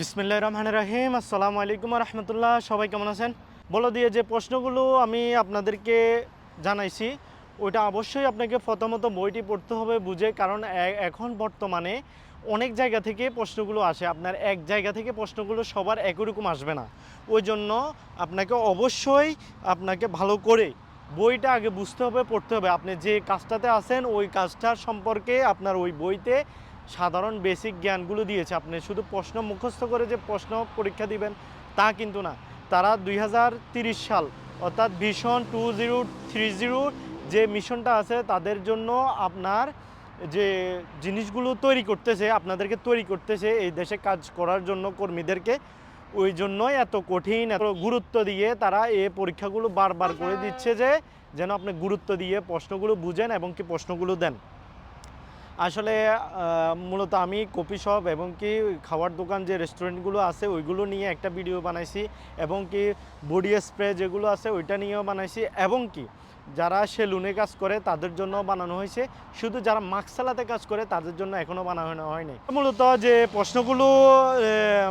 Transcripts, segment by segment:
বিসমিল্লাহ রহমান রাহিম। আসসালামু আলাইকুম রহমতুল্লাহ। সবাই কেমন আছেন? বলে দিয়ে যে প্রশ্নগুলো আমি আপনাদেরকে জানাইছি, ওইটা অবশ্যই আপনাকে প্রথমত বইটি পড়তে হবে বুঝে, কারণ এখন বর্তমানে অনেক জায়গা থেকে প্রশ্নগুলো আসে। আপনার এক জায়গা থেকে প্রশ্নগুলো সবার একই রকম আসবে না। ওই জন্য আপনাকে অবশ্যই আপনাকে ভালো করে বইটা আগে বুঝতে হবে, পড়তে হবে। আপনি যে কাজটাতে আছেন, ওই কাজটার সম্পর্কে আপনার ওই বইতে সাধারণ বেসিক জ্ঞানগুলো দিয়েছে আপনি। শুধু প্রশ্ন মুখস্থ করে যে প্রশ্ন পরীক্ষা দিবেন, তা কিন্তু না। তারা দুই সাল, অর্থাৎ vision two zero three zero যে মিশনটা আছে, তাদের জন্য আপনার যে জিনিসগুলো তৈরি করতেছে, আপনাদেরকে তৈরি করতেছে, এই দেশে কাজ করার জন্য কর্মীদেরকে, ওই জন্যই এত কঠিন, এত গুরুত্ব দিয়ে তারা এ পরীক্ষাগুলো বারবার করে দিচ্ছে যে, যেন আপনি গুরুত্ব দিয়ে প্রশ্নগুলো বুঝেন এবং কি প্রশ্নগুলো দেন। আসলে মূলত আমি কপি শপ এবং কি খাবার দোকান যে রেস্টুরেন্টগুলো আছে, ওইগুলো নিয়ে একটা ভিডিও বানাইছি এবং কি বডি স্প্রে যেগুলো আছে, ওইটা নিয়েও বানাইছি এবং কি যারা সেলুনে কাজ করে, তাদের জন্য বানানো হয়েছে। শুধু যারা মাকসালাতে কাজ করে, তাদের জন্য এখনও বানানো হয়নি মূলত যে প্রশ্নগুলো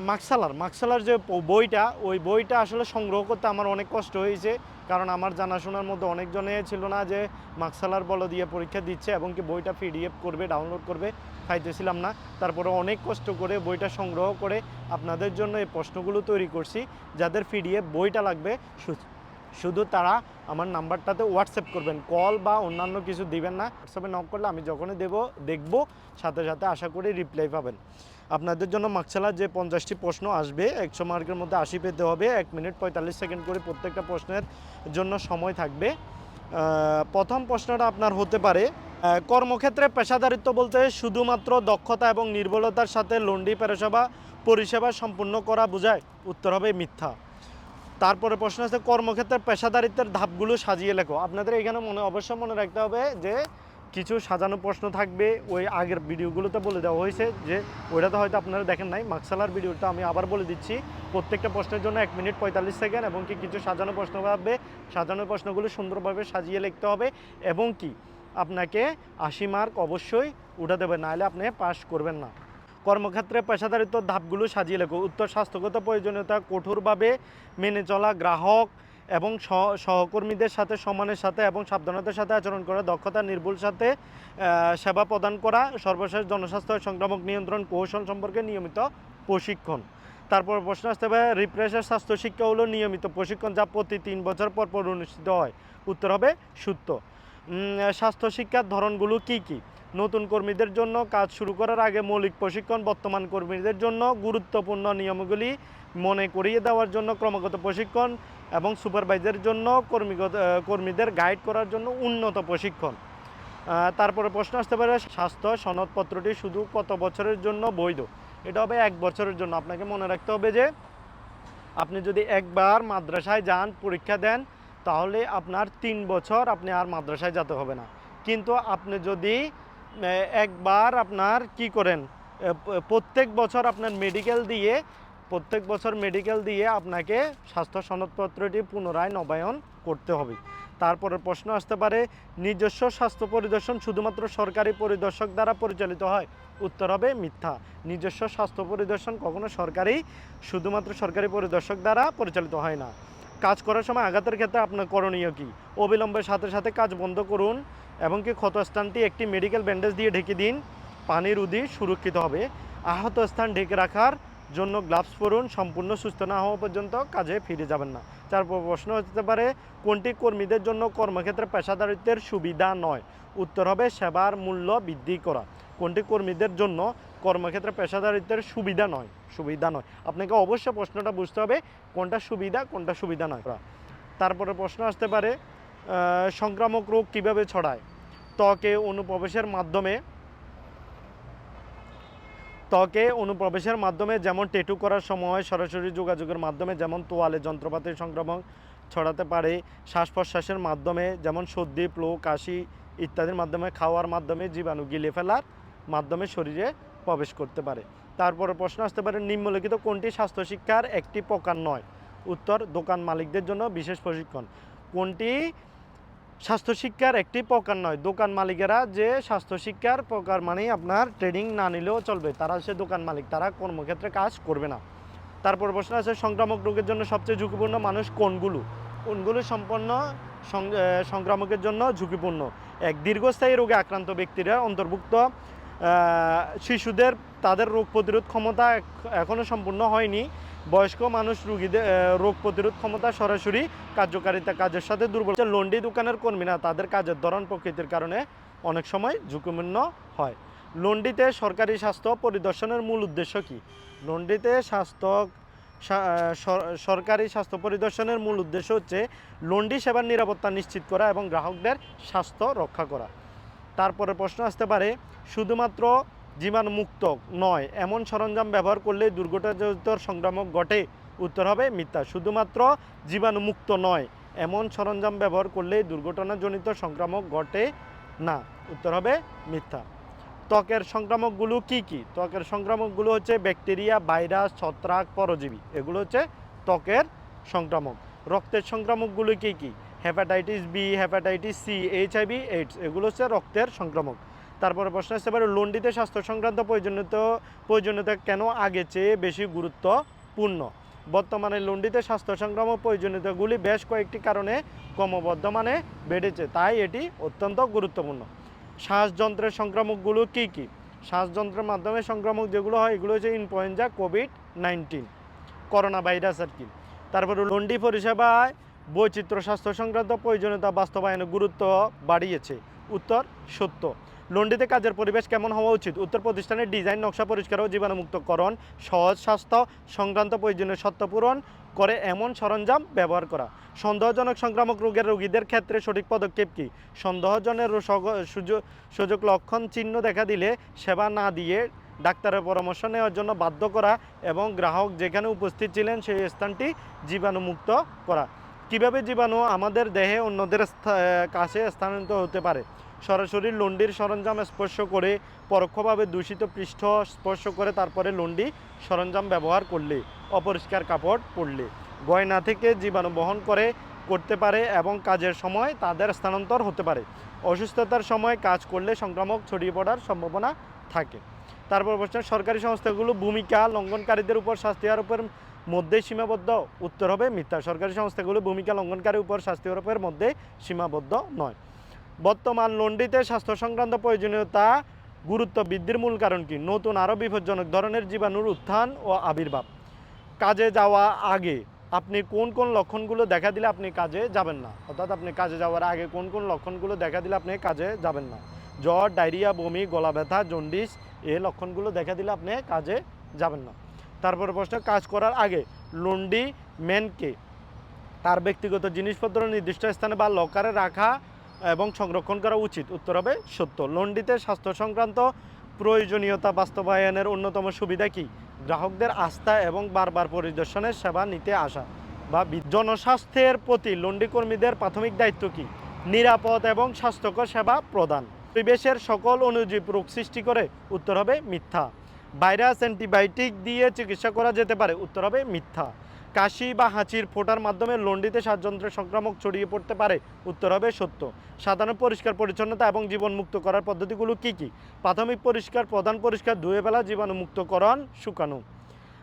মাকসালার মাকসালার যে বইটা, ওই বইটা আসলে সংগ্রহ করতে আমার অনেক কষ্ট হয়েছে। কারণ আমার জানাশোনার মধ্যে অনেকজনে ছিল না যে মাকসালার বল দিয়ে পরীক্ষা দিচ্ছে এবং কি বইটা পিডিএফ করবে, ডাউনলোড করবে পাইতেছিলাম না। তারপরে অনেক কষ্ট করে বইটা সংগ্রহ করে আপনাদের জন্য এই প্রশ্নগুলো তৈরি করছি, যাদের পিডিএফ বইটা লাগবে শুধু তারা আমার নাম্বারটাতে হোয়াটসঅ্যাপ করবেন, কল বা অন্যান্য কিছু দিবেন না। হোয়াটসঅ্যাপে নক করলে আমি যখনই দেব, দেখব, সাথে সাথে আশা করি রিপ্লাই পাবেন। আপনাদের জন্য মাকসালার যে পঞ্চাশটি প্রশ্ন আসবে, একশো মার্কের মধ্যে আশি পেতে হবে, এক মিনিট পঁয়তাল্লিশ সেকেন্ড করে প্রত্যেকটা প্রশ্নের জন্য সময় থাকবে। প্রথম প্রশ্নটা আপনার হতে পারে কর্মক্ষেত্রে পেশাদারিত্ব বলতে শুধুমাত্র দক্ষতা এবং নির্ভুলতার সাথে লন্ডি পেশাবা পরিষেবা সম্পূর্ণ করা বোঝায়। উত্তর হবে মিথ্যা। তারপরে প্রশ্ন আছে, কর্মক্ষেত্রে পেশাদারিত্বের ধাপগুলো সাজিয়ে লেখো। আপনাদের এখানে মনে অবশ্যই মনে রাখতে হবে যে কিছু সাজানো প্রশ্ন থাকবে, ওই আগের ভিডিওগুলোতে বলে দেওয়া হয়েছে যে ওইটাতে হয়তো আপনারা দেখেন নাই, মাকসালার ভিডিওটা আমি আবার বলে দিচ্ছি। প্রত্যেকটা প্রশ্নের জন্য এক মিনিট পঁয়তাল্লিশ সেকেন্ড এবং কি কিছু সাজানো প্রশ্ন ভাববে সাজানো প্রশ্নগুলো সুন্দরভাবে সাজিয়ে লিখতে হবে এবং কি আপনাকে আশি মার্ক অবশ্যই উঠে দেবে, নাহলে আপনি পাশ করবেন না। কর্মক্ষেত্রে পেশাদারিত্ব ধাপগুলো সাজিয়ে লেখো। উত্তর স্বাস্থ্যগত প্রয়োজনীয়তা কঠোরভাবে মেনে চলা, গ্রাহক এবং সহ- সহকর্মীদের সাথে, সম্মানের সাথে এবং সাবধানতার সাথে আচরণ করা, দক্ষতা, নির্ভুল সাথে সেবা প্রদান করা, সর্বশেষ জনস্বাস্থ্য সংক্রামক নিয়ন্ত্রণ কৌশল সম্পর্কে নিয়মিত প্রশিক্ষণ। তারপর প্রশ্ন আসতে হবে রিফ্রেশের স্বাস্থ্য শিক্ষা হলো নিয়মিত প্রশিক্ষণ যা প্রতি তিন বছর পর পর অনুষ্ঠিত হয়। উত্তর হবে সূত্র স্বাস্থ্য শিক্ষার ধরনগুলো কি কি? নতুন কর্মীদের জন্য কাজ শুরু করার আগে মৌলিক প্রশিক্ষণ, বর্তমান কর্মীদের জন্য গুরুত্বপূর্ণ নিয়মগুলি মনে করিয়ে দেওয়ার জন্য ক্রমাগত প্রশিক্ষণ এবং সুপারভাইজারের জন্য কর্মীগত কর্মীদের গাইড করার জন্য উন্নত প্রশিক্ষণ। তারপরে প্রশ্ন আসতে পারে, স্বাস্থ্য সনদপত্রটি শুধু কত বছরের জন্য বৈধ? এটা হবে এক বছরের জন্য। আপনাকে মনে রাখতে হবে যে আপনি যদি একবার মাদ্রাসায় যান, পরীক্ষা দেন তাহলে আপনার তিন বছর আপনি আর মাদ্রাসায় যেতে হবে না। কিন্তু আপনি যদি একবার আপনার কি করেন প্রত্যেক বছর আপনার মেডিকেল দিয়ে, প্রত্যেক বছর মেডিকেল দিয়ে আপনাকে স্বাস্থ্য সনদপত্রটি পুনরায় নবায়ন করতে হবে। তারপরে প্রশ্ন আসতে পারে, নিজস্ব স্বাস্থ্য পরিদর্শন শুধুমাত্র সরকারি পরিদর্শক দ্বারা পরিচালিত হয়? উত্তর হবে মিথ্যা। নিজস্ব স্বাস্থ্য পরিদর্শন কখনো সরকারি, শুধুমাত্র সরকারি পরিদর্শক দ্বারা পরিচালিত হয় না। কাজ করার সময় আঘাতের ক্ষেত্রে আপনার করণীয় কি? অবিলম্বের সাথে সাথে কাজ বন্ধ করুন এবং কি ক্ষতস্থানটি একটি মেডিকেল ব্যান্ডেজ দিয়ে ঢেকে দিন। পানির উদি সুরক্ষিত হবে। আহত স্থান ঢেকে রাখার জন্য গ্লাভস পরুন। সম্পূর্ণ সুস্থ না হওয়া পর্যন্ত কাজে ফিরে যাবেন না। তারপর প্রশ্ন হতে পারে, কোনটি কর্মীদের জন্য কর্মক্ষেত্রে পেশাদারিত্বের সুবিধা নয়? উত্তর হবে, সেবার মূল্য বৃদ্ধি করা। কোনটি কর্মীদের জন্য কর্মক্ষেত্রে পেশাদারিত্বের সুবিধা নয় সুবিধা নয়। আপনাকে অবশ্যই প্রশ্নটা বুঝতে হবে, কোনটা সুবিধা কোনটা সুবিধা নয়। তারপরে প্রশ্ন আসতে পারে সংক্রামক রোগ কীভাবে ছড়ায়? ত্বকে অনুপ্রবেশের মাধ্যমে, ত্বকে অনুপ্রবেশের মাধ্যমে যেমন টেটু করার সময় সরাসরি যোগাযোগের মাধ্যমে যেমন তোয়ালে যন্ত্রপাতির সংক্রমণ ছড়াতে পারে শ্বাস প্রশ্বাসের মাধ্যমে যেমন সর্দি, ফ্লু, কাশি ইত্যাদির মাধ্যমে, খাওয়ার মাধ্যমে, জীবাণু গিলে ফেলার মাধ্যমে শরীরে প্রবেশ করতে পারে। তারপরে প্রশ্ন আসতে পারে, নিম্নলিখিত কোনটি স্বাস্থ্য শিক্ষার একটি প্রকার নয়? উত্তর, দোকান মালিকদের জন্য বিশেষ প্রশিক্ষণ। কোনটি স্বাস্থ্য শিক্ষার একটি প্রকার নয়? দোকান মালিকেরা যে স্বাস্থ্য শিক্ষার প্রকার মানে আপনার ট্রেনিং না নিলেও চলবে, তারা সে দোকান মালিক, তারা কর্মক্ষেত্রে কাজ করবে না। তারপর প্রশ্ন আছে সংক্রামক রোগের জন্য সবচেয়ে ঝুঁকিপূর্ণ মানুষ কোনগুলো? কোনগুলো সম্পন্ন সংক্রামকের জন্য ঝুঁকিপূর্ণ? এক দীর্ঘস্থায়ী রোগে আক্রান্ত ব্যক্তিরা অন্তর্ভুক্ত শিশুদের তাদের রোগ প্রতিরোধ ক্ষমতা এখ- এখনও সম্পূর্ণ হয়নি। বয়স্ক মানুষ রোগীদের রোগ প্রতিরোধ ক্ষমতা সরাসরি কার্যকারিতা কাজের সাথে দুর্বল। লন্ডি দোকানের কর্মীরা তাদের কাজের ধরন প্রকৃতির কারণে অনেক সময় ঝুঁকিপূর্ণ হয়। লন্ডিতে সরকারি স্বাস্থ্য পরিদর্শনের মূল উদ্দেশ্য কী? লন্ডিতে স্বাস্থ্য সরকারি স্বাস্থ্য পরিদর্শনের মূল উদ্দেশ্য হচ্ছে লন্ডি সেবার নিরাপত্তা নিশ্চিত করা এবং গ্রাহকদের স্বাস্থ্য রক্ষা করা। তারপরে প্রশ্ন আসতে পারে, শুধুমাত্র জীবাণুমুক্ত নয়, এমন সরঞ্জাম ব্যবহার করলে দুর্ঘটনাজনিত সংক্রামক ঘটে। উত্তর হবে মিথ্যা, শুধুমাত্র জীবাণুমুক্ত নয়, এমন সরঞ্জাম ব্যবহার করলে দুর্ঘটনাজনিত সংক্রামক ঘটে না। উত্তর হবে মিথ্যা। ত্বকের সংক্রামকগুলো কি কি? ত্বকের সংক্রামকগুলো হচ্ছে ব্যাকটেরিয়া, ভাইরাস, ছত্রাক, পরজীবী, এগুলো হচ্ছে ত্বকের সংক্রামক। রক্তের সংক্রামকগুলো কি কি? Hepatitis B hepatitis C HIV AIDS এগুলো হচ্ছে রক্তের সংক্রামক। তারপরে প্রশ্ন আসতে পারে লন্ডিতে স্বাস্থ্য সংক্রান্ত প্রয়োজনীয়তা প্রয়োজনীয়তা কেন আগে চেয়ে বেশি গুরুত্বপূর্ণ? বর্তমানে লন্ডিতে স্বাস্থ্য সংক্রামক প্রয়োজনীয়তাগুলি বেশ কয়েকটি কারণে ক্রমবর্ধমানে বেড়েছে, তাই এটি অত্যন্ত গুরুত্বপূর্ণ। শ্বাসযন্ত্রের সংক্রামকগুলো কি কি? শ্বাসযন্ত্রের মাধ্যমে সংক্রামক যেগুলো হয়, এগুলো হচ্ছে influenza COVID nineteen corona virus আর কি। তারপরে লন্ডি পরিষেবায় বৈচিত্র্য স্বাস্থ্য সংক্রান্ত প্রয়োজনীয়তা বাস্তবায়নের গুরুত্ব বাড়িয়েছে। উত্তর, সত্য। লন্ডিতে কাজের পরিবেশ কেমন হওয়া উচিত? উত্তর প্রতিষ্ঠানের ডিজাইন, নকশা পরিষ্কার ও জীবাণুমুক্তকরণ, সহজ স্বাস্থ্য সংক্রান্ত প্রয়োজনীয় সত্য পূরণ করে এমন সরঞ্জাম ব্যবহার করা। সন্দেহজনক সংক্রামক রোগের রোগীদের ক্ষেত্রে সঠিক পদক্ষেপ কী? সন্দেহজনের সুযোগ লক্ষণ চিহ্ন দেখা দিলে সেবা না দিয়ে ডাক্তারের পরামর্শ নেওয়ার জন্য বাধ্য করা এবং গ্রাহক যেখানে উপস্থিত ছিলেন সেই স্থানটি জীবাণুমুক্ত করা। কীভাবে জীবাণু আমাদের দেহে অন্যদের কাছে স্থানান্তরিত হতে পারে? সরাসরি লন্ডির সরঞ্জাম স্পর্শ করে, পরোক্ষভাবে দূষিত পৃষ্ঠ স্পর্শ করে তারপরে লন্ডি সরঞ্জাম ব্যবহার করলে, অপরিষ্কার কাপড় পরলে। গয়না থেকে জীবাণু বহন করে, করতে পারে এবং কাজের সময় তাদের স্থানান্তর হতে পারে। অসুস্থতার সময় কাজ করলে সংক্রামক ছড়িয়ে পড়ার সম্ভাবনা থাকে। তারপর বলছেন সরকারি সংস্থাগুলো ভূমিকা লঙ্ঘনকারীদের উপর শাস্তি আরোপের মধ্যে সীমাবদ্ধ। উত্তর হবে মিথ্যা সরকারি সংস্থাগুলো ভূমিকা লঙ্ঘনকারীর উপর শাস্তি আরোপের মধ্যে সীমাবদ্ধ নয়। বর্তমান লন্ডিতে স্বাস্থ্য সংক্রান্ত প্রয়োজনীয়তা গুরুত্ব বৃদ্ধির মূল কারণ কি? নতুন আরও বিপজ্জনক ধরনের জীবাণুর উত্থান ও আবির্ভাব। কাজে যাওয়া আগে আপনি কোন কোন লক্ষণগুলো দেখা দিলে আপনি কাজে যাবেন না? অর্থাৎ আপনি কাজে যাওয়ার আগে কোন কোন লক্ষণগুলো দেখা দিলে আপনি কাজে যাবেন না? জ্বর, ডায়রিয়া, বমি গলা ব্যথা জন্ডিস এই লক্ষণগুলো দেখা দিলে আপনি কাজে যাবেন না। তারপরে প্রশ্ন, কাজ করার আগে লন্ডি ম্যানকে তার ব্যক্তিগত জিনিসপত্র নির্দিষ্ট স্থানে বা লকারে রাখা এবং সংরক্ষণ করা উচিত। উত্তর হবে সত্য। লন্ডিতে স্বাস্থ্য সংক্রান্ত প্রয়োজনীয়তা বাস্তবায়নের অন্যতম সুবিধা কি? গ্রাহকদের আস্থা এবং বারবার পরিদর্শনের সেবা নিতে আসা বা জনস্বাস্থ্যের প্রতি লন্ডি কর্মীদের প্রাথমিক দায়িত্ব কি? নিরাপদ এবং স্বাস্থ্যকর সেবা প্রদান। পরিবেশের সকল অনুজীব রোগ সৃষ্টি করে উত্তর হবে মিথ্যা। ভাইরাস অ্যান্টিবায়োটিক দিয়ে চিকিৎসা করা যেতে পারে। উত্তর হবে মিথ্যা। কাশি বা হাঁচির ফোটার মাধ্যমে লন্ডিতে শ্বাসযন্ত্রের সংক্রামক ছড়িয়ে পড়তে পারে। উত্তর হবে সত্য। সাধারণ পরিষ্কার, পরিচ্ছন্নতা এবং জীবনমুক্ত করার পদ্ধতিগুলো কি কি? প্রাথমিক পরিষ্কার, প্রধান পরিষ্কার, ধুয়ে ফেলা, জীবাণুমুক্তকরণ, শুকানো।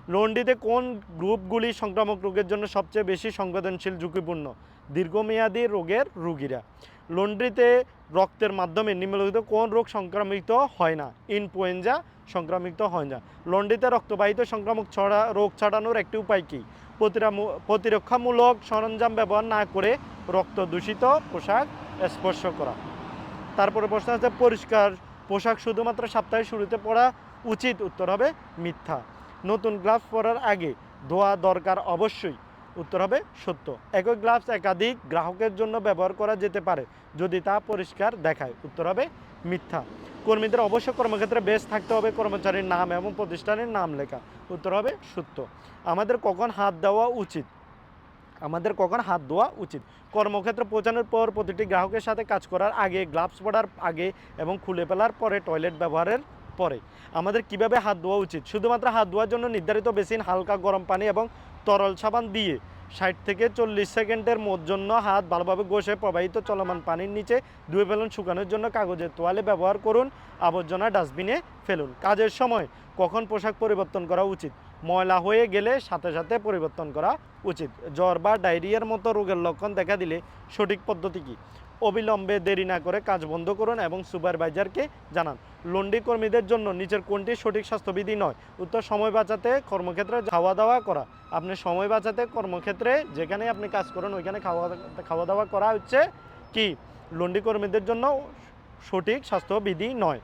লন্ডিতে কোন গ্রুপগুলি সংক্রামক রোগের জন্য সবচেয়ে বেশি সংবেদনশীল ঝুঁকিপূর্ণ? দীর্ঘমেয়াদী রোগের রোগীরা। লন্ড্রিতে রক্তের মাধ্যমে নিম্নলিখিত কোন রোগ সংক্রামিত হয় না? ইনফ্লুয়েঞ্জা সংক্রামিত হয় না। লন্ডিতে রক্তবাহিত সংক্রামক ছড়া, রোগ ছড়ানোর একটি উপায় কী? প্রতিরক্ষামূলক সরঞ্জাম ব্যবহার না করে রক্ত দূষিত পোশাক স্পর্শ করা। তারপরে প্রশ্ন আছে, পরিষ্কার পোশাক শুধুমাত্র সপ্তাহের শুরুতে পরা উচিত? উত্তর হবে, মিথ্যা। নতুন গ্লাভস পরার আগে ধোয়া দরকার অবশ্যই। উত্তর হবে, সত্য। একই গ্লাভস একাধিক গ্রাহকের জন্য ব্যবহার করা যেতে পারে, যদি তা পরিষ্কার দেখায়। উত্তর হবে, মিথ্যা। কর্মীদের অবশ্য কর্মক্ষেত্রে বেশ থাকতে হবে। কর্মচারীর নাম এবং প্রতিষ্ঠানের নাম লেখা। উত্তর হবে সত্য। আমাদের কখন হাত দেওয়া উচিত? আমাদের কখন হাত ধোয়া উচিত? কর্মক্ষেত্রে পৌঁছানোর পর প্রতিটি গ্রাহকের সাথে কাজ করার আগে, গ্লাভস পরার আগে এবং খুলে ফেলার পরে, টয়লেট ব্যবহারের পরে। আমাদের কীভাবে হাত ধোয়া উচিত? শুধুমাত্র হাত ধোয়ার জন্য নির্ধারিত বেসিন, হালকা গরম পানি এবং তরল সাবান দিয়ে ষাট থেকে চল্লিশ সেকেন্ডের জন্য হাত ভালোভাবে ঘষে প্রবাহিত চলমান পানির নিচে ধুয়ে ফেলুন, শুকানোর জন্য কাগজের তোয়ালে ব্যবহার করুন, আবর্জনা ডাস্টবিনে ফেলুন। কাজের সময় কখন পোশাক পরিবর্তন করা উচিত? ময়লা হয়ে গেলে সাথে সাথে পরিবর্তন করা উচিত। জ্বর বা ডায়রিয়ার মতো রোগের লক্ষণ দেখা দিলে সঠিক পদ্ধতি কী? অবিলম্বে দেরি না করে কাজ বন্ধ করুন এবং সুপারভাইজারকে জানান। লন্ডি কর্মীদের জন্য নিচের কোনটি সঠিক স্বাস্থ্যবিধি নয়? উত্তর, সময় বাঁচাতে কর্মক্ষেত্রে খাওয়া দাওয়া করা। আপনি সময় বাঁচাতে কর্মক্ষেত্রে যেখানে আপনি কাজ করেন, ওইখানে খাওয়া খাওয়া দাওয়া করা হচ্ছে কি? লন্ডি কর্মীদের জন্য সঠিক স্বাস্থ্যবিধি নয়।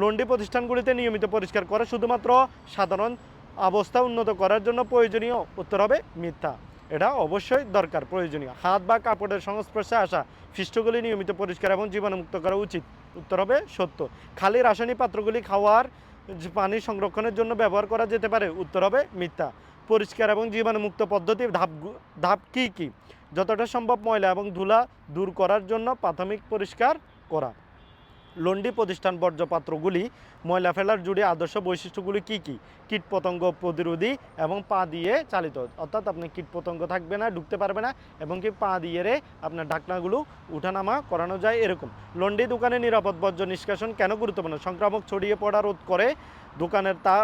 লন্ডি প্রতিষ্ঠানগুলিতে নিয়মিত পরিষ্কার করা শুধুমাত্র সাধারণ অবস্থা উন্নত করার জন্য প্রয়োজনীয় উত্তর হবে মিথ্যা। এটা অবশ্যই দরকার, প্রয়োজনীয়। হাত বা কাপড়ের সংস্পর্শে আসা পৃষ্ঠগুলি নিয়মিত পরিষ্কার এবং জীবাণুমুক্ত করা উচিত। উত্তর হবে সত্য। খালি রাসায়নিক পাত্রগুলি খাওয়ার পানি সংরক্ষণের জন্য ব্যবহার করা যেতে পারে। উত্তর হবে মিথ্যা। পরিষ্কার এবং জীবাণুমুক্ত পদ্ধতি ধাপ ধাপ কী কী? যতটা সম্ভব ময়লা এবং ধুলা দূর করার জন্য প্রাথমিক পরিষ্কার করা। লন্ডি প্রতিষ্ঠান বর্জ্যপাত্রগুলি ময়লা ফেলার জুড়ে আদর্শ বৈশিষ্ট্যগুলি কী কী? কীটপতঙ্গ প্রতিরোধী এবং পা দিয়ে চালিত। অর্থাৎ আপনি কীটপতঙ্গ থাকবে না, ঢুকতে পারবে না এবং কি পা দিয়ে রে আপনার ঢাকনাগুলো উঠানামা করানো যায় এরকম। লন্ডি দোকানে নিরাপদ বর্জ্য নিষ্কাশন কেন গুরুত্বপূর্ণ? সংক্রামক ছড়িয়ে পড়া রোধ করে দোকানের তা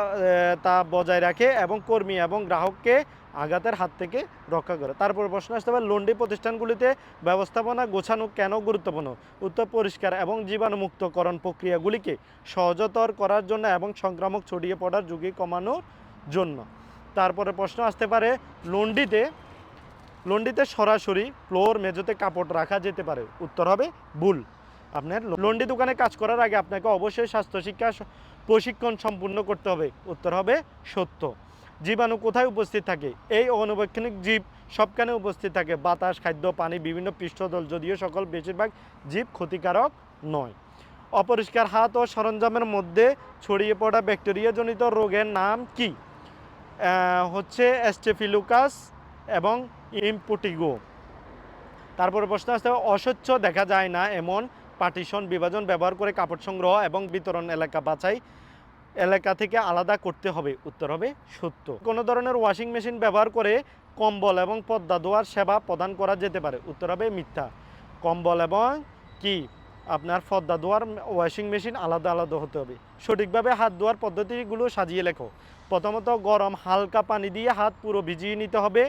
তা বজায় রাখে এবং কর্মী এবং গ্রাহককে আঘাতের হাত থেকে রক্ষা করে। তারপর প্রশ্ন আসতে পারে, লন্ডি প্রতিষ্ঠানগুলিতে ব্যবস্থাপনা গোছানো কেন গুরুত্বপূর্ণ? উত্তর, পরিষ্কার এবং জীবাণুমুক্তকরণ প্রক্রিয়াগুলিকে সহজতর করার জন্য এবং সংক্রামক ছড়িয়ে পড়ার ঝুঁকি কমানোর জন্য। তারপরে প্রশ্ন আসতে পারে, লন্ডিতে লন্ডিতে সরাসরি ফ্লোর মেঝোতে কাপড় রাখা যেতে পারে। উত্তর হবে, ভুল। আপনার লন্ডি দোকানে কাজ করার আগে আপনাকে অবশ্যই স্বাস্থ্য শিক্ষা প্রশিক্ষণ সম্পূর্ণ করতে হবে। উত্তর হবে, সত্য। জীবাণু কোথায় উপস্থিত থাকে? এই অনবেক্ষণিক জীব সবখানে উপস্থিত থাকে। বাতাস, খাদ্য, পানি, বিভিন্ন পৃষ্ঠতল, যদিও সকল বেশিরভাগ জীব ক্ষতিকারক নয়। অপরিষ্কার হাত ও সরঞ্জামের মধ্যে ছড়িয়ে পড়া ব্যাকটেরিয়াজনিত রোগের নাম কি? হচ্ছে অ্যাস্টেফিলুকাস এবং ইমপুটিগো তারপরে প্রশ্ন আসতে অস্বচ্ছ দেখা যায় না এমন পার্টিশন, বিভাজন, ব্যবহার করে কাপড় সংগ্রহ এবং বিতরণ এলাকা বাছাই এলাকা থেকে আলাদা করতে হবে, উত্তর হবে সত্য। কোনো ধরনের ওয়াশিং মেশিন ব্যবহার করে কম্বল এবং পদ্মা ধোয়ার সেবা প্রদান করা যেতে পারে, উত্তর হবে মিথ্যা। কম্বল এবং কি? আপনার পদ্মা ধোয়ার ওয়াশিং মেশিন আলাদা আলাদা হতে হবে। সঠিকভাবে হাত ধোয়ার পদ্ধতিগুলো সাজিয়ে লেখো। প্রথমত গরম হালকা পানি দিয়ে হাত পুরো ভিজিয়ে নিতে হবে।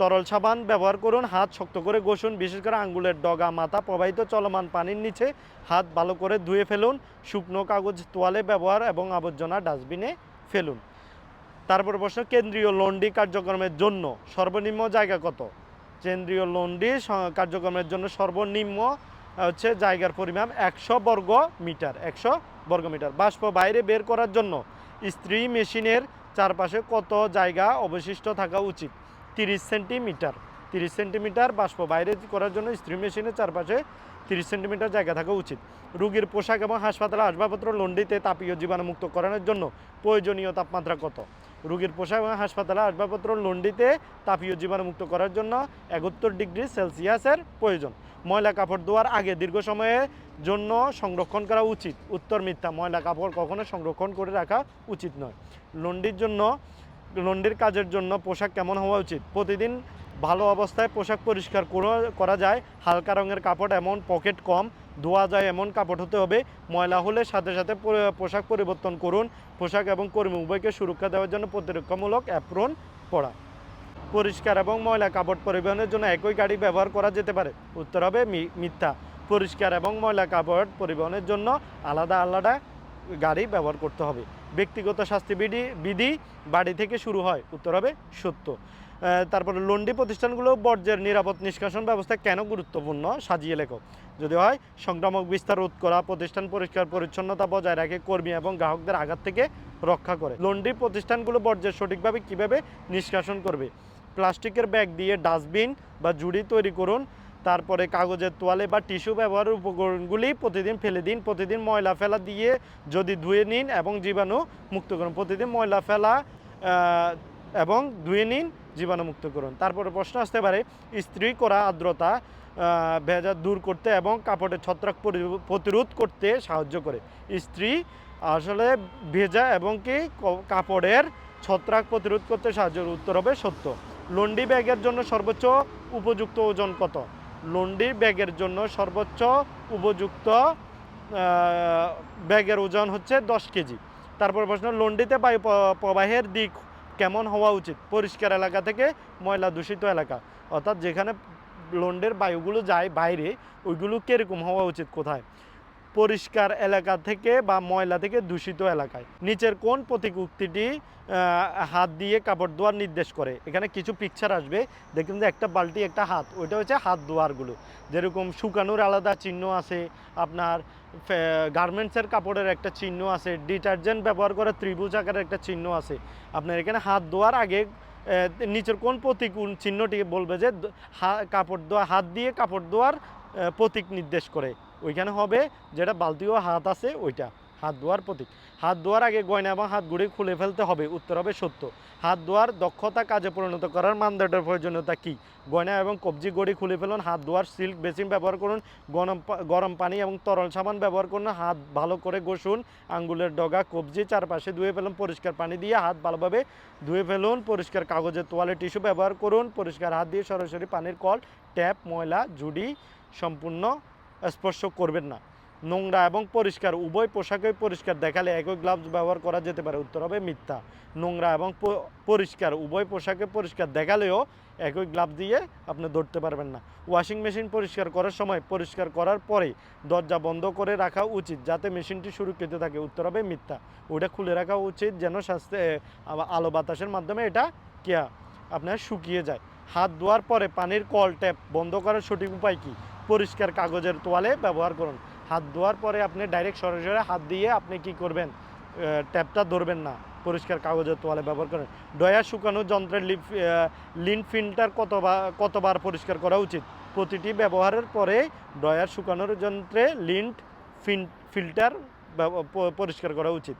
তরল সাবান ব্যবহার করুন, হাত শক্ত করে ঘষুন, বিশেষ করে আঙ্গুলের ডগা, মাথা প্রবাহিত চলমান পানির নিচে হাত ভালো করে ধুয়ে ফেলুন, শুকনো কাগজ তোয়ালে ব্যবহার এবং আবর্জনা ডাস্টবিনে ফেলুন। তারপর প্রশ্ন, কেন্দ্রীয় লন্ডি কার্যক্রমের জন্য সর্বনিম্ন জায়গা কত? কেন্দ্রীয় লন্ডি কার্যক্রমের জন্য সর্বনিম্ন হচ্ছে জায়গার পরিমাণ একশো বর্গ মিটার, একশো বর্গ মিটার। বাষ্প বাইরে বের করার জন্য স্ত্রী মেশিনের চারপাশে কত জায়গা অবশিষ্ট থাকা উচিত? তিরিশ সেন্টিমিটার। তিরিশ সেন্টিমিটার বাষ্প বাইরে করার জন্য স্ত্রী মেশিনের চারপাশে তিরিশ সেন্টিমিটার জায়গা থাকা উচিত। রোগীর পোশাক এবং হাসপাতালে আসবাবপত্র লন্ডিতে তাপীয় জীবাণুমুক্ত করানোর জন্য প্রয়োজনীয় তাপমাত্রা কত? রোগীর পোশাক এবং হাসপাতালে আসবাবপত্র লন্ডিতে তাপীয় জীবাণুমুক্ত করার জন্য একত্তর ডিগ্রি সেলসিয়াসের প্রয়োজন। ময়লা কাপড় ধোয়ার আগে দীর্ঘ সময়ের জন্য সংরক্ষণ করা উচিত। উত্তর মিথ্যা, ময়লা কাপড় কখনো সংরক্ষণ করে রাখা উচিত নয়। লন্ডির জন্য লন্ডির কাজের জন্য পোশাক কেমন হওয়া উচিত? প্রতিদিন ভালো অবস্থায় পোশাক পরিষ্কার করা- যায়। হালকা রঙের কাপড় এমন, পকেট কম, ধোয়া যায় এমন কাপড় হতে হবে। ময়লা হলে সাথে সাথে পোশাক পরিবর্তন করুন। পোশাক এবং কর্মী উভয়কে সুরক্ষা দেওয়ার জন্য প্রতিরক্ষামূলক অ্যাপ্রন পরা। পরিষ্কার এবং ময়লা কাপড় পরিবহনের জন্য একই গাড়ি ব্যবহার করা যেতে পারে। উত্তর হবে মিথ্যা। পরিষ্কার এবং ময়লা কাপড় পরিবহনের জন্য আলাদা আলাদা গাড়ি ব্যবহার করতে হবে। ব্যক্তিগত শাস্তি বিধি বিধি বাড়ি থেকে শুরু হয়। উত্তর হবে সত্য। তারপরে লন্ডি প্রতিষ্ঠানগুলো বর্জ্যের নিরাপদ নিষ্কাশন ব্যবস্থা কেন গুরুত্বপূর্ণ? সাজিয়ে লেখো। যদি হয়, সংক্রামক বিস্তার রোধ করা, প্রতিষ্ঠান পরিষ্কার পরিচ্ছন্নতা বজায় রাখে, কর্মী এবং গ্রাহকদের আঘাত থেকে রক্ষা করে। লন্ডি প্রতিষ্ঠানগুলো বর্জ্যের সঠিকভাবে কীভাবে নিষ্কাশন করবে? প্লাস্টিকের ব্যাগ দিয়ে ডাস্টবিন বা জুড়ি তৈরি করুন তারপরে কাগজের তোয়ালে বা টিস্যু ব্যবহারের উপকরণগুলি প্রতিদিন ফেলে দিন, প্রতিদিন ময়লা ফেলা দিয়ে যদি ধুয়ে নিন এবং জীবাণু মুক্ত করুন, প্রতিদিন ময়লা ফেলা এবং ধুয়ে নিন জীবাণুমুক্ত করুন। তারপরে প্রশ্ন আসতে পারে ইস্ত্রি করা আর্দ্রতা ভেজা দূর করতে এবং কাপড়ের ছত্রাক পরি- প্রতিরোধ করতে সাহায্য করে। ইস্ত্রি আসলে ভেজা এবং কি কাপড়ের ছত্রাক প্রতিরোধ করতে সাহায্য উত্তর হবে সত্য। লন্ডি ব্যাগের জন্য সর্বোচ্চ উপযুক্ত ওজন কত? লন্ডি ব্যাগের জন্য সর্বোচ্চ উপযুক্ত ব্যাগের ওজন হচ্ছে দশ কেজি। তারপর প্রশ্ন, লন্ডিতে বায়ু প্রবাহের দিক কেমন হওয়া উচিত? পরিষ্কার এলাকা থেকে ময়লা দূষিত এলাকা। অর্থাৎ যেখানে লন্ডের বায়ুগুলো যায় বাইরে, ওইগুলো কীরকম হওয়া উচিত কোথায়? পরিষ্কার এলাকা থেকে বা ময়লা থেকে দূষিত এলাকায়। নিচের কোন প্রতীক উক্তিটি হাত দিয়ে কাপড় ধোয়ার নির্দেশ করে? এখানে কিছু পিকচার আসবে। দেখুন যে একটা বালতি, একটা হাত, ওইটা হচ্ছে হাত ধোয়ারগুলো। যেরকম শুকানোর আলাদা চিহ্ন আছে, আপনার গার্মেন্টসের কাপড়ের একটা চিহ্ন আছে ডিটারজেন্ট ব্যবহার করে ত্রিভুজ আকারের একটা চিহ্ন আছে। আপনার এখানে হাত ধোয়ার আগে নিচের কোন প্রতীক চিহ্নটি বলবে যে কাপড় ধোয়া, হাত দিয়ে কাপড় ধোয়ার প্রতীক নির্দেশ করে। ওইখানে হবে, যেটা বালতিও হাত আছে, ওইটা। হাত ধোয়ার প্রতীক। হাত ধোয়ার আগে গয়না এবং হাত গুড়ি খুলে ফেলতে হবে, উত্তর হবে সত্য। হাত ধোয়ার দক্ষতা কাজে পরিণত করার মানদণ্ডের প্রয়োজনীয়তা কী? গয়না এবং কবজি গড়ি খুলে ফেলুন, হাত ধোয়ার সিল্ক বেসিন ব্যবহার করুন, গরম গরম পানি এবং তরল সাবান ব্যবহার করুন, হাত ভালো করে ঘষুন, আঙ্গুলের ডগা, কবজি চারপাশে ধুয়ে ফেলুন, পরিষ্কার পানি দিয়ে হাত ভালোভাবে ধুয়ে ফেলুন, পরিষ্কার কাগজের তোয়ালে টিস্যু ব্যবহার করুন, পরিষ্কার হাত দিয়ে সরাসরি পানির কল, ট্যাপ, ময়লা জুড়ি সম্পূর্ণ স্পর্শ করবেন না। নোংরা এবং পরিষ্কার, উভয় পোশাকই পরিষ্কার দেখালে একই গ্লাভস ব্যবহার করা যেতে পারে। উত্তর হবে মিথ্যা। নোংরা এবং পরিষ্কার, উভয় পোশাকে পরিষ্কার দেখালেও একই গ্লাভস দিয়ে আপনি ধরতে পারবেন না। ওয়াশিং মেশিন পরিষ্কার করার সময় পরিষ্কার করার পরে দরজা বন্ধ করে রাখা উচিত যাতে মেশিনটি সুরক্ষিত থাকে। উত্তর হবে মিথ্যা। ওটা খুলে রাখা উচিত যেন স্বাস্থ্যে আলো বাতাসের মাধ্যমে এটা কিয়া আপনার শুকিয়ে যায়। হাত ধোয়ার পরে পানির কল, ট্যাপ বন্ধ করার সঠিক উপায় কী? পরিষ্কার কাগজের তোয়ালে ব্যবহার করুন। হাত ধোয়ার পরে আপনি ডাইরেক্ট সরাসরি হাত দিয়ে আপনি কি করবেন? ট্যাপটা ধরবেন না। পরিষ্কার কাগজের তোয়ালে ব্যবহার করেন। ডয়া শুকানো যন্ত্রের লিপ লিন ফিল্টার কতবার কতবার পরিষ্কার করা উচিত? প্রতিটি ব্যবহারের পরে ডয়ার শুকানোর যন্ত্রে লিন্ট ফিল্টার পরিষ্কার করা উচিত।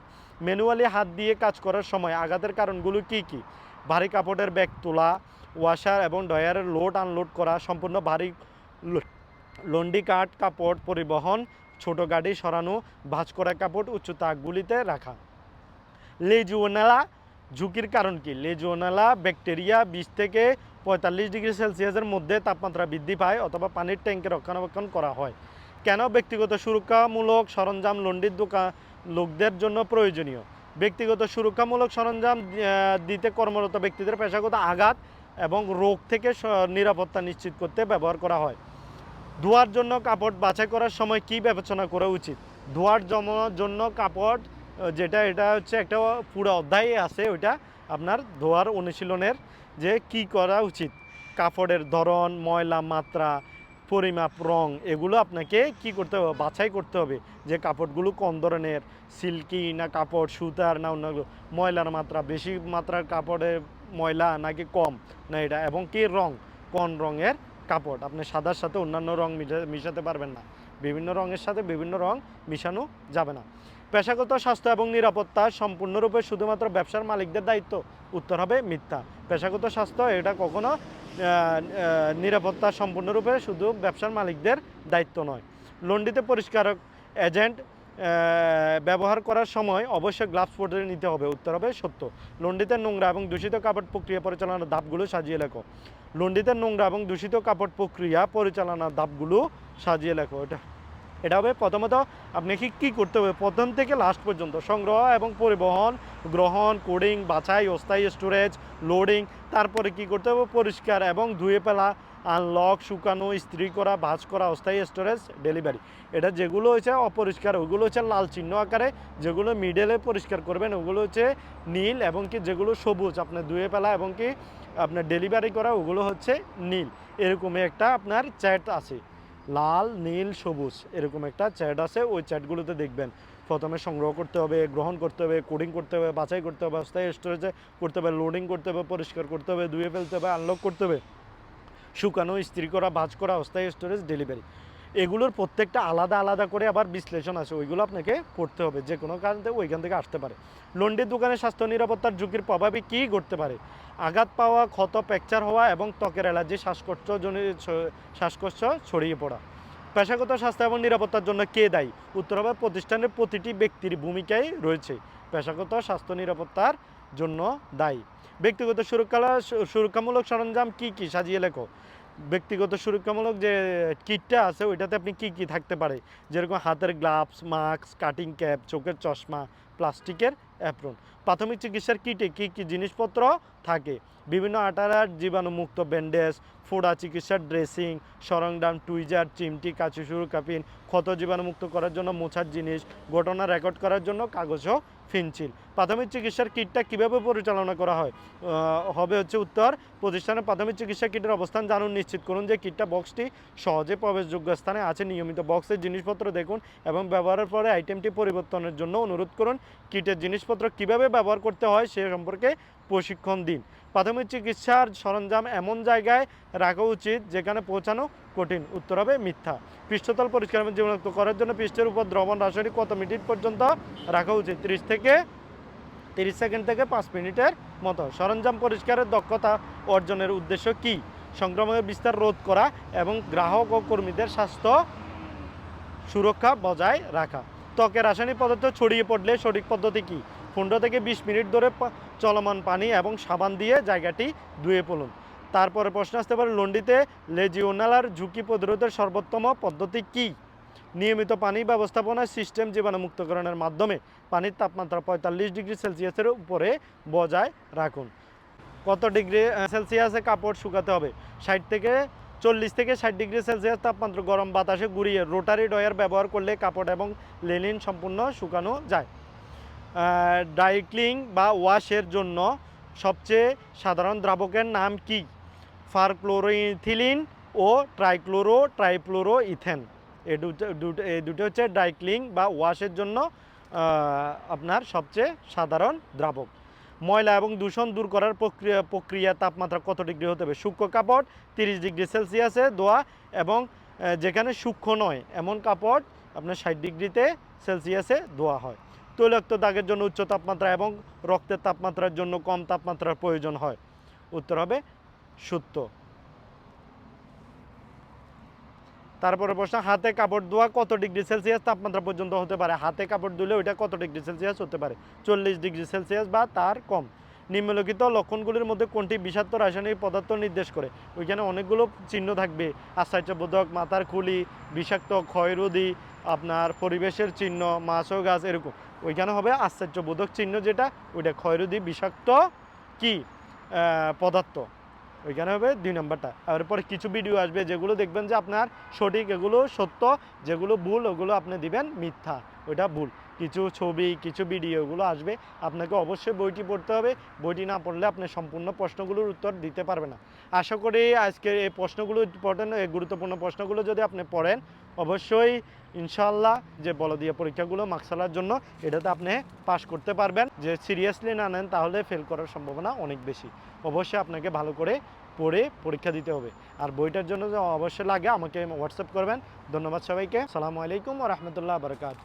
ম্যানুয়ালি হাত দিয়ে কাজ করার সময় আঘাতের কারণগুলো কি কি? ভারী কাপড়ের ব্যাগ তোলা ওয়াশার এবং ডয়ারের লোড আনলোড করা, সম্পূর্ণ ভারী লন্ডি কাঠ কাপড় পরিবহন, ছোট গাড়ি সরানো, ভাঁজ করা কাপড় উচ্চ তাকগুলিতে রাখা। লেজুওনালা, ঝুঁকির কারণ কি? লেজুওনালা, ব্যাকটেরিয়া, বিশ থেকে পঁয়তাল্লিশ ডিগ্রি সেলসিয়াসের মধ্যে তাপমাত্রা বৃদ্ধি পায় অথবা পানির ট্যাঙ্কে রক্ষণাবেক্ষণ করা হয়। কেন ব্যক্তিগত সুরক্ষামূলক সরঞ্জাম লন্ডির দোকান লোকদের জন্য প্রয়োজনীয়? ব্যক্তিগত সুরক্ষামূলক সরঞ্জাম দিতে কর্মরত ব্যক্তিদের পেশাগত আঘাত এবং রোগ থেকে নিরাপত্তা নিশ্চিত করতে ব্যবহার করা হয়। ধোয়ার জন্য কাপড় বাছাই করার সময় কি বিবেচনা করা উচিত? ধোয়ার জম- জন্য কাপড় যেটা, এটা হচ্ছে একটা পুরো অধ্যায়ে আছে, ওইটা আপনার ধোয়ার অনুশীলনের যে কি করা উচিত। কাপড়ের ধরন, ময়লা মাত্রা, পরিমাপ, রং, এগুলো আপনাকে কি করতে হবে, বাছাই করতে হবে। যে কাপড়গুলো কোন ধরনের, সিল্কি না কাপড়, সুতার না অন্য ময়লার মাত্রা, বেশি মাত্রার কাপড়ের ময়লা নাকি কম? না এটা, এবং কি রং? কোন রঙের কাপড়। আপনি সাদার সাথে অন্যান্য রং মিশা- মিশাতে পারবেন না। বিভিন্ন রঙের সাথে বিভিন্ন রং মিশানো যাবে না। পেশাগত স্বাস্থ্য এবং নিরাপত্তা সম্পূর্ণরূপে শুধুমাত্র ব্যবসার মালিকদের দায়িত্ব। উত্তর হবে মিথ্যা। পেশাগত স্বাস্থ্য এটা কখনো নিরাপত্তা সম্পূর্ণরূপে শুধু ব্যবসার মালিকদের দায়িত্ব নয়। লন্ডিতে পরিষ্কারক এজেন্ট ব্যবহার করার সময় অবশ্যই গ্লাভস পরে নিতে হবে। উত্তর হবে সত্য। লন্ডিতে নোংরা এবং দূষিত কাপড় প্রক্রিয়া পরিচালনার ধাপগুলো সাজিয়ে লেখো। লন্ডিতে নোংরা এবং দূষিত কাপড় প্রক্রিয়া পরিচালনার ধাপগুলো সাজিয়ে লেখো। এটা এটা হবে প্রথমত আপনাকে কী করতে হবে? প্রথম থেকে লাস্ট পর্যন্ত সংগ্রহ এবং পরিবহন, গ্রহণ কোডিং বাছাই, অস্থায়ী স্টোরেজ লোডিং তারপরে কি করতে হবে? পরিষ্কার এবং ধুয়ে ফেলা আনলক, শুকানো, ইস্ত্রি করা, ভাঁজ করা, অস্থায়ী স্টোরেজ ডেলিভারি এটা যেগুলো হচ্ছে অপরিষ্কার, ওগুলো হচ্ছে লাল চিহ্ন আকারে, যেগুলো মিডেলে পরিষ্কার করবেন, ওগুলো হচ্ছে নীল এবং কি যেগুলো সবুজ, আপনার ধুয়ে ফেলা এবং কি আপনার ডেলিভারি করা, ওগুলো হচ্ছে নীল। এরকমই একটা আপনার চ্যাট আছে। লাল, নীল, সবুজ, এরকম একটা চ্যাট আছে, ওই চ্যাটগুলোতে দেখবেন। প্রথমে সংগ্রহ করতে হবে, গ্রহণ করতে হবে কোডিং করতে হবে, বাছাই করতে হবে, অস্থায়ী স্টোরেজে করতে হবে লোডিং করতে হবে, পরিষ্কার করতে হবে, ধুয়ে ফেলতে হবে আনলক করতে হবে। শুকানো, ইস্ত্রি করা, ভাঁজ করা, অস্থায়ী স্টোরেজ ডেলিভারি এগুলোর প্রত্যেকটা আলাদা আলাদা করে আবার বিশ্লেষণ আছে। ওইগুলো আপনাকে করতে হবে। যে কোনো কারণ ওইখান থেকে আসতে পারে। লন্ডির দোকানে স্বাস্থ্য নিরাপত্তার ঝুঁকির প্রভাবে কী ঘটতে পারে? আঘাত পাওয়া, ক্ষত, ফ্র্যাকচার হওয়া এবং ত্বকের অ্যালার্জি শ্বাসকষ্ট শ্বাসকষ্ট ছড়িয়ে পড়া। পেশাগত স্বাস্থ্য এবং নিরাপত্তার জন্য কে দায়ী? উত্তর হবে প্রতিষ্ঠানের প্রতিটি ব্যক্তির ভূমিকায় রয়েছে। পেশাগত স্বাস্থ্য নিরাপত্তার জন্য দায়ী। ব্যক্তিগত সুরক্ষা সুরক্ষামূলক সরঞ্জাম কি কি? সাজিয়ে লেখো। ব্যক্তিগত সুরক্ষামূলক যে কিটটা আছে, ওইটাতে আপনি কি কি থাকতে পারে? যেরকম হাতের গ্লাভস, মাস্ক, কাটিং ক্যাপ, চোখের চশমা, প্লাস্টিকের অ্যাপ্রন। প্রাথমিক চিকিৎসার কিটে কী কী জিনিসপত্র থাকে? বিভিন্ন আটারার জীবাণুমুক্ত ব্যান্ডেজ, ফোড়া চিকিৎসার ড্রেসিং, সরঞ্জাম, টুইজার, চিমটি কাচুসুর কাপিন ক্ষত জীবাণুমুক্ত করার জন্য মোছার জিনিস, ঘটনা রেকর্ড করার জন্য কাগজ ও ফিনচিল। প্রাথমিক চিকিৎসার কিটটা কীভাবে পরিচালনা করা হয়? হবে হচ্ছে উত্তর। প্রতিষ্ঠানের প্রাথমিক চিকিৎসা কিটের অবস্থান জানুন, নিশ্চিত করুন যে কিটটা বক্সটি সহজে প্রবেশযোগ্য স্থানে আছে। নিয়মিত বক্সের জিনিসপত্র দেখুন এবং ব্যবহারের পরে আইটেমটি পরিবর্তনের জন্য অনুরোধ করুন। কিটের জিনিসপত্র কীভাবে ব্যবহার করতে হয় সে সম্পর্কে প্রশিক্ষণ দিন। প্রাথমিক চিকিৎসার সরঞ্জাম এমন জায়গায় রাখা উচিত যেখানে পৌঁছানো কঠিন। উত্তর হবে মিথ্যা। পৃষ্ঠতল পরিষ্কার এবং জীবাণুমুক্ত করার জন্য পৃষ্ঠের উপর দ্রবণ রাসায়নিক কত মিনিট পর্যন্ত রাখা উচিত? ত্রিশ থেকে তিরিশ সেকেন্ড থেকে পাঁচ মিনিটের মতো। সরঞ্জাম পরিষ্কারের দক্ষতা অর্জনের উদ্দেশ্য কি? সংক্রমণের বিস্তার রোধ করা এবং গ্রাহক ও কর্মীদের স্বাস্থ্য সুরক্ষা বজায় রাখা। ত্বকে রাসায়নিক পদার্থ ছড়িয়ে পড়লে সঠিক পদ্ধতি কি? পনেরো থেকে বিশ মিনিট ধরে চলমান পানি এবং সাবান দিয়ে জায়গাটি ধুয়ে পড়ুন তারপরে প্রশ্ন আসতে পারে, লন্ডিতে লেজিওনালার ঝুঁকি প্রতিরোধের সর্বোত্তম পদ্ধতি কি? নিয়মিত পানি ব্যবস্থাপনা সিস্টেম জীবাণুমুক্তকরণের মাধ্যমে পানির তাপমাত্রা পঁয়তাল্লিশ ডিগ্রি সেলসিয়াসের উপরে বজায় রাখুন। কত ডিগ্রি সেলসিয়াসে কাপড় শুকাতে হবে? ষাট থেকে চল্লিশ থেকে ষাট ডিগ্রি সেলসিয়াস তাপমাত্রা গরম বাতাসে ঘুরিয়ে রোটারি ডয়ার ব্যবহার করলে কাপড় এবং লেনিন সম্পূর্ণ শুকানো যায়। ড্রাইক্লিং বা ওয়াশের জন্য সবচেয়ে সাধারণ দ্রাবকের নাম কি? ফারক্লোরোইথিলিন ও ট্রাইক্লোরো ট্রাইফ্লোরো ইথেন এই দুটো দুটো এই দুটো হচ্ছে ড্রাইক্লিং বা ওয়াশের জন্য আপনার সবচেয়ে সাধারণ দ্রাবক। ময়লা এবং দূষণ দূর করার প্রক্রিয়া প্রক্রিয়া তাপমাত্রা কত ডিগ্রি হতে হবে? সূক্ষ্ম কাপড় তিরিশ ডিগ্রি সেলসিয়াসে দোয়া এবং যেখানে সূক্ষ্ম নয়, এমন কাপড় আপনার ষাট ডিগ্রিতে সেলসিয়াসে ধোয়া হয়। তৈলাক্ত দাগের জন্য উচ্চ তাপমাত্রা এবং রক্তের তাপমাত্রার জন্য কম তাপমাত্রার প্রয়োজন হয়। উত্তর হবে সত্য। তারপরে প্রশ্ন, হাতে কাপড় ধোয়া কত ডিগ্রি সেলসিয়াস তাপমাত্রা পর্যন্ত হতে পারে? হাতে কাপড় ধুলে ওইটা কত ডিগ্রি সেলসিয়াস হতে পারে? চল্লিশ ডিগ্রি সেলসিয়াস বা তার কম। নিম্নলিখিত লক্ষণগুলির মধ্যে কোনটি বিষাক্ত রাসায়নিক পদার্থ নির্দেশ করে? ওইখানে অনেকগুলো চিহ্ন থাকবে। আশ্চর্যবোধক মাথার খুলি, বিষাক্ত ক্ষয়রোধী, আপনার পরিবেশের চিহ্ন মাছ গাছ, এরকম। ওইখানে হবে আশ্চর্যবোধক চিহ্ন যেটা, ওইটা ক্ষয়রোধী বিষাক্ত কি? পদার্থ। ওইখানে হবে দুই নম্বরটা। আর পরে কিছু ভিডিও আসবে যেগুলো দেখবেন যে আপনার সঠিক, এগুলো সত্য, যেগুলো ভুল, ওগুলো আপনি দিবেন মিথ্যা। ওইটা ভুল। কিছু ছবি, কিছু ভিডিও এগুলো আসবে। আপনাকে অবশ্যই বইটি পড়তে হবে। বইটি না পড়লে আপনি সম্পূর্ণ প্রশ্নগুলোর উত্তর দিতে পারবে না। আশা করি আজকে এই প্রশ্নগুলো ইম্পর্টেন্ট গুরুত্বপূর্ণ প্রশ্নগুলো যদি আপনি পড়েন অবশ্যই ইনশাল্লাহ যে বলদিয়া পরীক্ষাগুলো মার্কশালার জন্য এটাতে আপনি পাস করতে পারবেন। যে সিরিয়াসলি না নেন তাহলে ফেল করার সম্ভাবনা অনেক বেশি। অবশ্যই আপনাকে ভালো করে পড়ে পরীক্ষা দিতে হবে। আর বইটার জন্য যে অবশ্যই লাগে আমাকে হোয়াটসঅ্যাপ করবেন। ধন্যবাদ সবাইকে। সালামু আলাইকুম রহমতুল্লাহ বারকাত